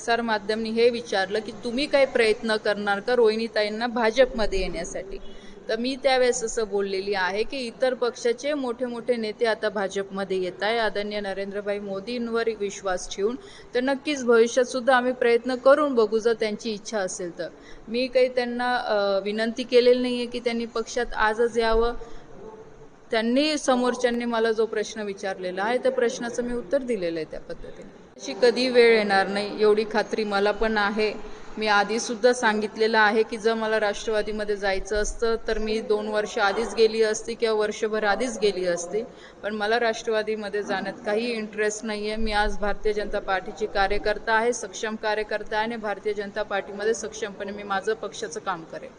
प्रसार माध्यमांनी हे विचारलं की तुम्ही काही प्रयत्न करणार का रोहिणीताईंना भाजपमध्ये येण्यासाठी? तर मी त्यावेळेस असं बोललेली आहे की इतर पक्षाचे मोठे मोठे नेते आता भाजपमध्ये येत आहे. आदरणीय नरेंद्रभाई मोदींवर विश्वास ठेवून तर नक्कीच भविष्यात सुद्धा आम्ही प्रयत्न करून बघू जर त्यांची इच्छा असेल तर. मी काही त्यांना विनंती केलेली नाही आहे की त्यांनी पक्षात आजच यावं. त्यांनी समोरच्यांनी मला जो प्रश्न विचारलेला आहे त्या प्रश्नाचं मी उत्तर दिलेलं आहे त्या पद्धतीने. अशी कधी वेळ येणार नाही एवढी खात्री मला पण आहे. मी आधीसुद्धा सांगितलेलं आहे की जर मला राष्ट्रवादीमध्ये जायचं असतं तर मी दोन वर्ष आधीच गेली असती किंवा वर्षभर आधीच गेली असती. पण मला राष्ट्रवादीमध्ये जाण्यात काही इंटरेस्ट नाही आहे मी आज भारतीय जनता पार्टीची कार्यकर्ता आहे सक्षम कार्यकर्ता आहे आणि भारतीय जनता पार्टीमध्ये सक्षमपणे मी माझं पक्षाचं काम करेन.